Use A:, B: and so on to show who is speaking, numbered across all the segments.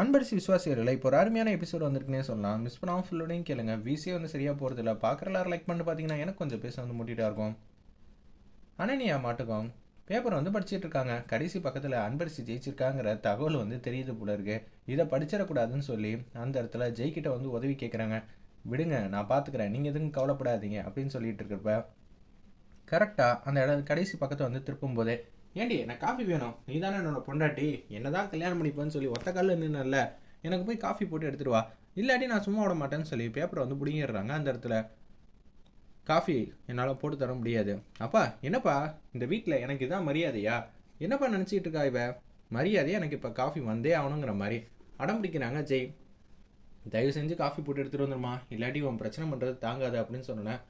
A: அன்பரிசி விசுவாசிகள் இப்போ ஒரு அருமையான எபிசோட் வந்திருக்குன்னே சொல்லலாம். மிஸ் பண்ணாமல் ஃபுல்லோடையும் கேளுங்க. விசியே வந்து சரியாக போகிறதில்ல பார்க்குற எல்லாரும் லைக் பண்ணிட்டு பார்த்தீங்கன்னா எனக்கு கொஞ்சம் பேச வந்து முட்டிட்டா இருக்கும். அனனியா மாட்டுக்கும். பேப்பர் வந்து படிச்சுட்டு இருக்காங்க. கடைசி பக்கத்தில் அன்பரிசி ஜெயிச்சிருக்காங்கிற தகவல் வந்து தெரியுது போல இருக்கு. இதை படிச்சிடக்கூடாதுன்னு சொல்லி அந்த இடத்துல ஜெய்கிட்ட வந்து உதவி கேட்குறாங்க விடுங்க நான் பார்த்துக்கிறேன் நீங்கள் எதுவும் கவலைப்படாதீங்க அப்படின்னு சொல்லிட்டு இருக்கிறப்ப கரெக்டாக அந்த இடம் கடைசி பக்கத்தை வந்து திருப்பும் போதே ஏண்டி எனக்கு காஃபி வேணும். நீ தானே என்னோட பொண்டாட்டி. என்னதான் கல்யாணம் பண்ணிப்பேன்னு சொல்லி ஒத்த காலில் நின்னல எனக்கு போய் காஃபி போட்டு எடுத்துட்டு வா. இல்லாட்டி நான் சும்மா விட மாட்டேன்னு சொல்லி பேப்பரை வந்து பிடிங்கிடுறாங்க அந்த இடத்துல. காஃபி என்னால் போட்டு தர முடியாது. அப்பா என்னப்பா? இந்த வீட்டில் எனக்கு இதான் மரியாதையா? என்னப்பா நினச்சிட்டு இருக்கா இவ? மரியாதையா எனக்கு இப்போ காஃபி வந்தே ஆகணுங்கிற மாதிரி. அடம் பிடிக்கிறாங்க ஜெய். தயவு செஞ்சு காஃபி போட்டு எடுத்துகிட்டு வந்துருமா இல்லாட்டி உன் பிரச்சனை பண்ணுறது தாங்காது அப்படின்னு சொன்னேன்.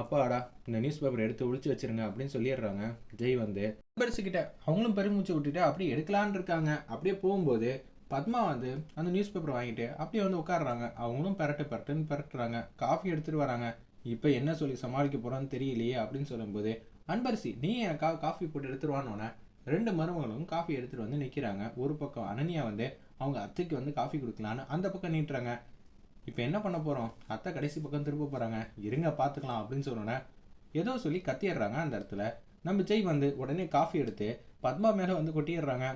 A: அப்பாடா இந்த நியூஸ் பேப்பர் எடுத்து ஒழிச்சு வச்சிருங்க அப்படின்னு சொல்லிடுறாங்க. ஜெய் வந்து நண்பர்ஸ் அவங்களும் பெருமூச்சு விட்டுட்டு அப்படியே எடுக்கலான்னு இருக்காங்க. அப்படியே போகும்போது பத்மா வந்து அந்த நியூஸ் பேப்பர் வாங்கிட்டு அப்படியே வந்து உட்காடுறாங்க அவங்களும் பரட்டு பரட்டுன்னு பரட்டுறாங்க. காஃபி எடுத்துட்டு வராங்க. இப்போ என்ன சொல்லி சமாளிக்க போகிறோன்னு தெரியலையே அப்படின்னு சொல்லும்போது அன்பரசி நீ எனக்காக காஃபி போட்டு எடுத்துருவான்னு ரெண்டு மருமகளும் காஃபி எடுத்துகிட்டு வந்து நிற்கிறாங்க ஒரு பக்கம் அனன்யா வந்து அவங்க அத்தைக்கு வந்து காஃபி கொடுக்கலான்னு அந்த பக்கம் நீட்டுறாங்க இப்போ என்ன பண்ண போகிறோம் அத்தை கடைசி பக்கம் திரும்ப போகிறாங்க இருங்க பார்த்துக்கலாம் அப்படின்னு சொன்னோன்னே ஏதோ சொல்லி கத்திடுறாங்க அந்த இடத்துல. நம்ம ஜெய் வந்து உடனே காஃபி எடுத்து பத்மா மேலே வந்து கொட்டிடுறாங்க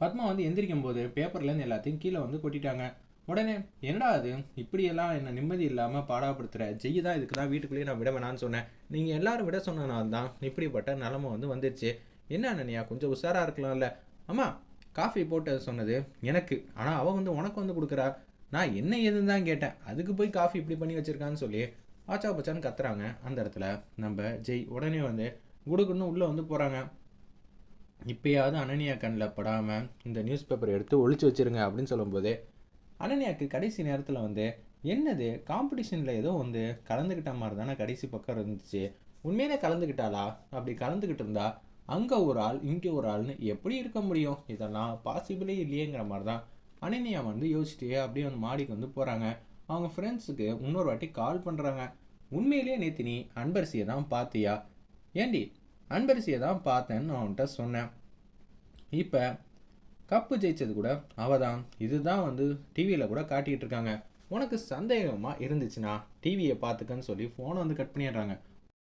A: பத்மா வந்து எந்திரிக்கும் போது பேப்பர்லேருந்து எல்லாத்தையும் கீழே வந்து கொட்டிட்டாங்க. உடனே என்னடா அது? இப்படியெல்லாம் என்ன நிம்மதி இல்லாமல் பாடாப்படுத்துகிற ஜெய் தான் இதுக்கு தான் வீட்டுக்குள்ளேயே நான் விட வேணான்னு சொன்னேன். நீங்கள் எல்லாரும் விட சொன்னனால தான் இப்படிப்பட்ட நிலமை வந்து வந்துருச்சு. என்ன அண்ணனியா கொஞ்சம் உஷாராக இருக்கலாம்ல? அம்மா காஃபி போட்டு சொன்னது எனக்கு. ஆனால் அவள் வந்து உனக்கு வந்து கொடுக்குறா. நான் என்ன ஏதுன்னு தான் கேட்டேன். அதுக்கு போய் காஃபி இப்படி பண்ணி வச்சிருக்கான்னு சொல்லி ஆச்சா பச்சான்னு கத்துறாங்க. அந்த இடத்துல நம்ம ஜெய் உடனே வந்து குடுக்குன்னு உள்ளே வந்து போகிறாங்க இப்பயாவது அனன்யா கண்ணில் படாமல் இந்த நியூஸ் பேப்பர் எடுத்து ஒழிச்சு வச்சிருங்க அப்படின்னு சொல்லும்போது அனன்யாவுக்கு கடைசி நேரத்தில் வந்து என்னது காம்படிஷனில் ஏதோ வந்து கலந்துக்கிட்ட மாதிரி தானே கடைசி பக்கம் இருந்துச்சு. உண்மையிலே கலந்துக்கிட்டாளா அப்படி கலந்துக்கிட்டு இருந்தா அங்கே ஒரு ஆள் இங்கே ஒரு ஆள்னு எப்படி இருக்க முடியும்? இதெல்லாம் பாசிபிளே இல்லையேங்கிற மாதிரி தான் அனன்யா வந்து யோசிச்சுட்டே அப்படியே வந்து மாடிக்கு வந்து போகிறாங்க அவங்க ஃப்ரெண்ட்ஸுக்கு இன்னொரு வாட்டி கால் பண்ணுறாங்க உண்மையிலேயே நேத்தினி நீ அன்பரசியை தான் பார்த்தியா ஏண்டி அன்பரசியை தான் பார்த்தேன்னு நான் அவன்கிட்ட சொன்னேன். இப்போ கப்பு ஜெயிச்சது கூட அவ தான் இதுதான் வந்து டிவியில் கூட காட்டிகிட்டு இருக்காங்க. உனக்கு சந்தேகமாக இருந்துச்சுன்னா டிவியை பார்த்துக்கன்னு சொல்லி ஃபோனை வந்து கட் பண்ணிடுறாங்க.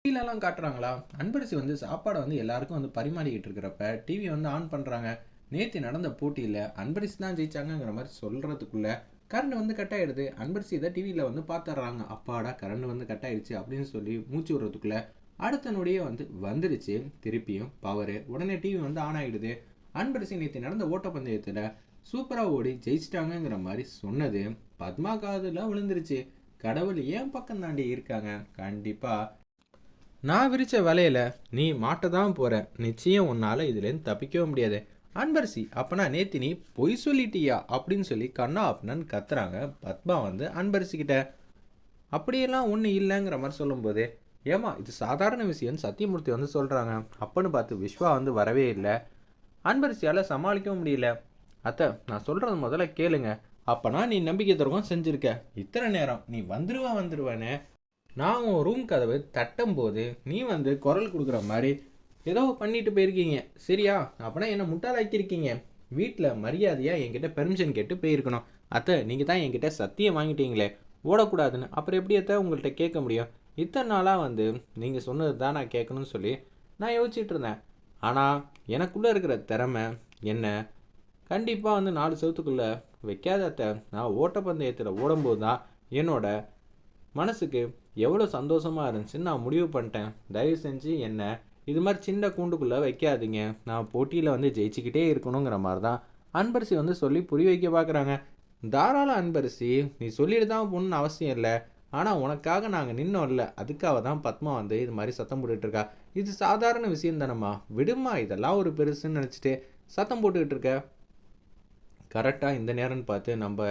A: டிவிலலாம் காட்டுறாங்களா? அன்பரசி வந்து சாப்பாடை வந்து எல்லாருக்கும் வந்து பரிமாறிக்கிட்டு இருக்கிறப்ப டிவி வந்து ஆன் பண்ணுறாங்க நேற்று நடந்த போட்டியில் அன்பரிசி தான் ஜெயிச்சாங்கங்கிற மாதிரி சொல்கிறதுக்குள்ளே கரண்ட் வந்து கட் ஆகிடுது அன்பரிசி இதை டிவியில் வந்து பார்த்துட்றாங்க அப்பாடா கரண்ட் வந்து கட் ஆயிடுச்சு அப்படின்னு சொல்லி மூச்சு விடுறதுக்குள்ளே அடுத்த நொடியே வந்து வந்துடுச்சு திருப்பியும் பவரு உடனே டிவி வந்து ஆன் ஆகிடுது அன்பரசி நேற்று நடந்த ஓட்டப்பந்தயத்தில் சூப்பராக ஓடி ஜெயிச்சிட்டாங்கங்கிற மாதிரி சொன்னது. பத்மா காதில் விழுந்துருச்சு. கடவுள் ஏன் பக்கம் தாண்டி இருக்காங்க? கண்டிப்பாக நான் விரிச்ச வலையில நீ மாட்ட தான் போகிற நிச்சயம் உன்னால் இதுலேருந்து தப்பிக்கவும் முடியாது. அன்பரசி அப்பனா நேத்தி நீ பொய் சொல்லிட்டியா? அப்படின்னு சொல்லி கண்ணா அப்படின்னு கத்துறாங்க. பத்மா வந்து அன்பரசி கிட்ட அப்படியெல்லாம் ஒன்றும் இல்லைங்கிற மாதிரி சொல்லும்போது ஏமா இது சாதாரண விஷயம்னு சத்தியமூர்த்தி வந்து சொல்கிறாங்க அப்பன்னு பார்த்து விஸ்வா வந்து வரவே இல்லை. அன்பரசியால் சமாளிக்கவும் முடியல. அத்தை நான் சொல்கிறது முதல்ல கேளுங்க. அப்பனா நீ நம்பிக்கை துரோகம் செஞ்சுருக்க. இத்தனை நேரம் நீ வந்துடுவா வந்துருவேன்னு. நான் உன் ரூம் கதவு தட்டும் போது நீ வந்து குரல் கொடுக்குற மாதிரி ஏதோ பண்ணிட்டு போயிருக்கீங்க. சரியா? அப்படின்னா என்ன முட்டாளாக்கியிருக்கீங்க? வீட்டில் மரியாதையாக என்கிட்ட பெர்மிஷன் கேட்டு போயிருக்கணும். அத்தை நீங்கள் தான் என்கிட்ட சத்தியம் வாங்கிட்டீங்களே. ஓடக்கூடாதுன்னு. அப்புறம் எப்படி அத்தை உங்கள்கிட்ட கேட்க முடியும்? இத்தனை நாளாக வந்து நீங்கள் சொன்னது தான் நான் கேட்கணும்னு சொல்லி நான் யோசிச்சுட்டு இருந்தேன். ஆனால் எனக்குள்ளே இருக்கிற திறமை என்ன? கண்டிப்பாக வந்து நாலு செவத்துக்குள்ளே வைக்காத அத்தை. நான் ஓட்டப்பந்தயத்தில் ஓடும்போது தான் என்னோட மனசுக்கு எவ்வளோ சந்தோஷமாக இருந்துச்சுன்னு நான் முடிவு பண்ணிட்டேன். தயவு செஞ்சு என்ன இது மாதிரி சின்ன கூண்டுக்குள்ளே வைக்காதீங்க. நான் போட்டியில் வந்து ஜெயிச்சுக்கிட்டே இருக்கணுங்கிற மாதிரி தான் அன்பரசி வந்து சொல்லி புரிய வைக்க பார்க்குறாங்க தாராள அன்பரசி நீ சொல்லிட்டு தான் போகணுன்னு அவசியம் இல்லை. ஆனால் உனக்காக நாங்கள் நின்னோம்ல அதுக்காக தான் பத்மா வந்து இது மாதிரி சத்தம் போட்டுட்ருக்கா இது சாதாரண விஷயம் தானம்மா. விடுமா இதெல்லாம் ஒரு பெருசுன்னு நினச்சிட்டு சத்தம் போட்டுக்கிட்டு இருக்க. கரெக்டாக இந்த நேரம்னு பார்த்து நம்ம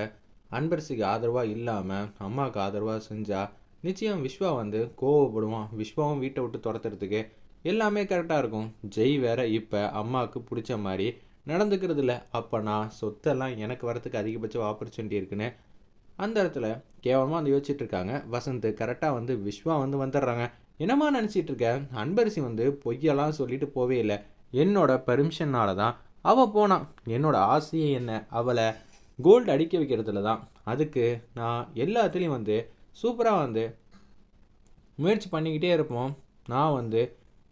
A: அன்பரசிக்கு ஆதரவாக இல்லாமல் அம்மாவுக்கு ஆதரவாக செஞ்சால் நிச்சயம் விஸ்வா வந்து கோவப்படுவான். விஸ்வாவும் வீட்டை விட்டு துரத்துறதுக்கு எல்லாமே கரெக்டாக இருக்கும். ஜெய் வேற இப்போ அம்மாவுக்கு பிடிச்ச மாதிரி நடந்துக்கிறது இல்லை. அப்போ நான் சொத்தெல்லாம் எனக்கு வரத்துக்கு அதிகபட்ச ஆப்பர்ச்சுனிட்டி இருக்குன்னு அந்த இடத்துல கேவலமாக வந்து யோசிச்சுட்டு இருக்காங்க. வசந்த் கரெக்டாக வந்து விஸ்வா வந்து வந்துடுறாங்க. என்னம்மா நினச்சிட்டு இருக்க? அன்பரசி வந்து பொய்யெல்லாம் சொல்லிட்டு போவே இல்லை. என்னோட பெர்மிஷனால தான் அவள் போனான் என்னோட ஆசையே என்ன? அவளை கோல்டு அடிக்க வைக்கிறதுல தான். அதுக்கு நான் எல்லாத்துலேயும் வந்து சூப்பராக வந்து முயற்சி பண்ணிக்கிட்டே இருப்போம். நான் வந்து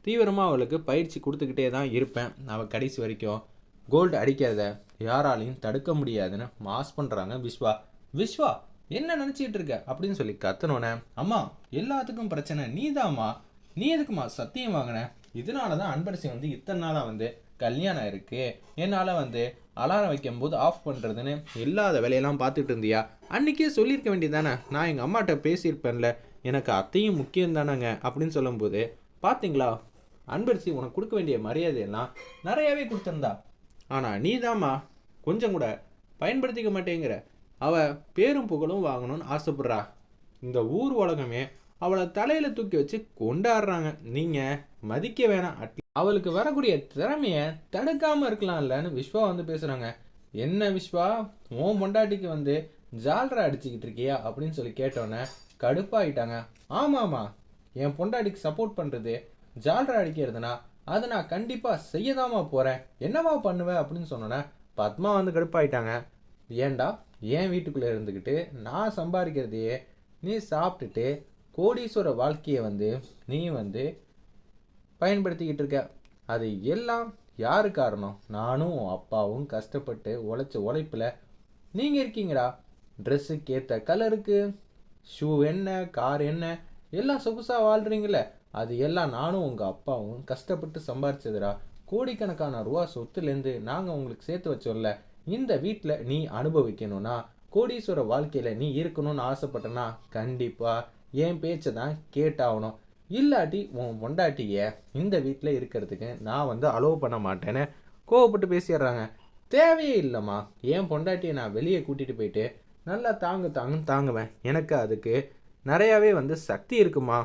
A: தீவிரமாக அவளுக்கு பயிற்சி கொடுத்துக்கிட்டே தான் இருப்பேன். அவள் கடைசி வரைக்கும் கோல்டு அடிக்கிறத யாராலையும் தடுக்க முடியாதுன்னு மாஸ் பண்ணுறாங்க விஸ்வா. விஸ்வா என்ன நினச்சிட்டு இருக்க? அப்படின்னு சொல்லி கத்தனோன்னே அம்மா எல்லாத்துக்கும் பிரச்சனை. நீதாம்மா. நீ எதுக்குமா சத்தியம் வாங்கின? இதனால தான் அன்பரசி வந்து இத்தனை நாளாக வந்து கல்யாணம் இருக்கு. என்னால் வந்து அலாரம் வைக்கும்போது ஆஃப் பண்ணுறதுன்னு இல்லாத வேலையெல்லாம் பார்த்துட்டு இருந்தியா? அன்றைக்கே சொல்லியிருக்க வேண்டியதானே நான் எங்கள் அம்மாட்ட பேசியிருப்பேன்ல. எனக்கு அத்தையும் முக்கியம் தானேங்க அப்படின்னு சொல்லும்போது பார்த்தீங்களா அன்பரசி உனக்கு கொடுக்க வேண்டிய மரியாதையெல்லாம் நிறையாவே கொடுத்துருந்தா. ஆனால் நீதாம்மா கொஞ்சம் கூட பயன்படுத்திக்க மாட்டேங்கிற. அவள் பேரும் புகழும் வாங்கணும்னு ஆசைப்படுறா. இந்த ஊர் உலகமே அவளை தலையில் தூக்கி வச்சு கொண்டாடுறாங்க. நீங்கள் மதிக்க வேணாம் அட்லீ அவளுக்கு வரக்கூடிய திறமையை தடுக்காமல் இருக்கலாம்லன்னு விஸ்வா வந்து பேசுகிறாங்க என்ன விஸ்வா உன் பொண்டாட்டிக்கு வந்து ஜால்ரா அடிச்சுக்கிட்டு இருக்கியா அப்படின்னு சொல்லி கேட்டோன்னே கடுப்பாயிட்டாங்க. ஆமாம்மா என் பொண்டாட்டிக்கு சப்போர்ட் பண்ணுறது ஜால்ரா அடிக்கிறதுனா அதை நான் கண்டிப்பாக செய்யதாமா போகிறேன் என்னவா பண்ணுவேன் அப்படின்னு சொன்னோன்னே பத்மா வந்து கடுப்பாயிட்டாங்க. ஏன்டா என் வீட்டுக்குள்ளே இருந்துக்கிட்டு நான் சம்பாதிக்கிறதையே நீ சாப்பிட்டுட்டு கோடீஸ்வர வாழ்க்கையை வந்து நீ வந்து பயன்படுத்திக்கிட்டு இருக்க. அது எல்லாம் யாரு காரணம்? நானும் அப்பாவும் கஷ்டப்பட்டு உழைச்ச உழைப்பில் நீங்கள் இருக்கீங்கடா. ட்ரெஸ்ஸுக்கு ஏற்ற கலருக்கு ஷூ என்ன கார் என்ன எல்லாம் சொகுசாக வாழ்கிறீங்களே அது எல்லாம் நானும் உங்கள் அப்பாவும் கஷ்டப்பட்டு சம்பாரிச்சதுடா. கோடிக்கணக்கான ரூபா சொத்துலேருந்து நாங்கள் உங்களுக்கு சேர்த்து வச்சோம்ல. இந்த வீட்டில் நீ அனுபவிக்கணும்னா கோடீஸ்வர வாழ்க்கையில் நீ இருக்கணும்னு ஆசைப்பட்டனா கண்டிப்பாக என் பேச்சை தான் கேட்டாகணும். இல்லாட்டி உன் பொண்டாட்டிய இந்த வீட்டில் இருக்கிறதுக்கு நான் வந்து அலோவ் பண்ண மாட்டேன்னு கோவப்பட்டு பேசிடுறாங்க. தேவையே இல்லைம்மா. என் பொண்டாட்டியை நான் வெளியே கூட்டிகிட்டு போயிட்டு நல்லா தாங்கு தாங்குன்னு தாங்குவேன். எனக்கு அதுக்கு நிறையாவே வந்து சக்தி இருக்குமா?